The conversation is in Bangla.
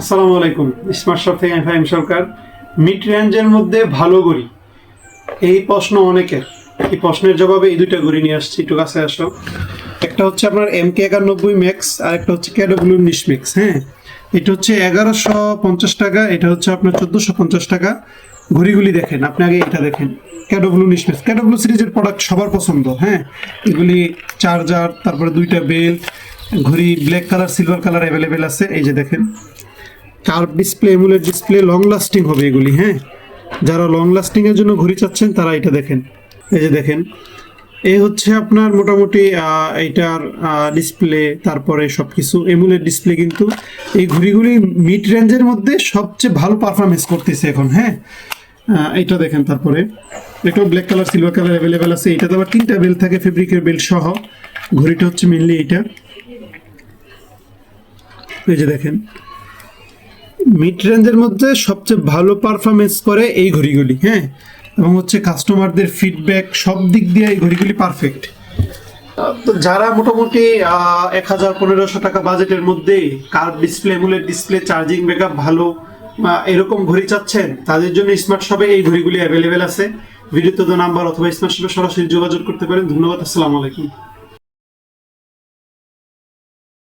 আসসালামু আলাইকুম। স্মার্ট শপ থেকে আমি ফাহিম সরকার। মিড রেঞ্জের মধ্যে ভালো গড়ি। এই প্রশ্ন অনেকের। এই প্রশ্নের জবাবে এই দুইটা গড়ি নিয়ে আসছি। একটু কাছে আসো। একটা হচ্ছে আপনার এম কে একানব্বই ম্যাক্স, আর একটা হচ্ছে ক্যাডব্লিউ উনিশ ম্যাক্স হ্যাঁ? এটা হচ্ছে এগারোশো পঞ্চাশ টাকা, এটা হচ্ছে আপনার চোদ্দোশো পঞ্চাশ টাকা। ঘড়িগুলি দেখেন, আপনি আগে এটা দেখেন। ক্যাডব্লিউ উনিশ ম্যাক্স। ক্যাডব্লিউ সিরিজের প্রোডাক্ট সবার পছন্দ হ্যাঁ? এগুলি চার্জার, তারপরে দুইটা বেল্ট, ঘড়ি black colour silver colour available আছে। এই যে দেখেন। Curve display AMOLED display long lasting হবে এগুলি হ্যাঁ? যারা লং লাস্টিং এর জন্য ঘড়ি চাচ্ছেন, তারা এটা দেখেন। এই যে দেখেন এই হচ্ছে আপনার মোটামুটি এইটার ডিসপ্লে তারপরে সব কিছু এমুলেট ডিসপ্লে কিন্তু এই ঘড়িগুলি মিড রেঞ্জের মধ্যে সবচেয়ে ভালো পারফরমেন্স করতেছে এখন হ্যাঁ? এটা দেখেন তারপরে। এটাও black colour silver colour available আছে। এটাতে আবার তিনটা বেল থাকে ফেব্রিকের বেল সহ। ঘড়িটা হচ্ছে মেনলি এইটা। এই যে দেখেন মিড রেঞ্জের মধ্যে সবচেয়ে ভালো পারফরমেন্স করে এই ঘড়িগুলি হ্যাঁ? এবং হচ্ছে কাস্টমারদের ফিডব্যাক সব দিক দিয়ে এই ঘড়িগুলি পারফেক্ট যারা মোটামুটি এক হাজার পনেরোশো টাকা বাজেটের মধ্যে curve display AMOLED display charging backup ভালো এরকম ঘড়ি চাচ্ছেন, তাদের জন্য স্মার্ট শপে এই ঘড়িগুলি অ্যাভেলেবেল আছে। ভিডিওতে নাম্বার অথবা স্মার্ট শপে সরাসরি যোগাযোগ করতে পারেন। ধন্যবাদ, আসসালামু আলাইকুম।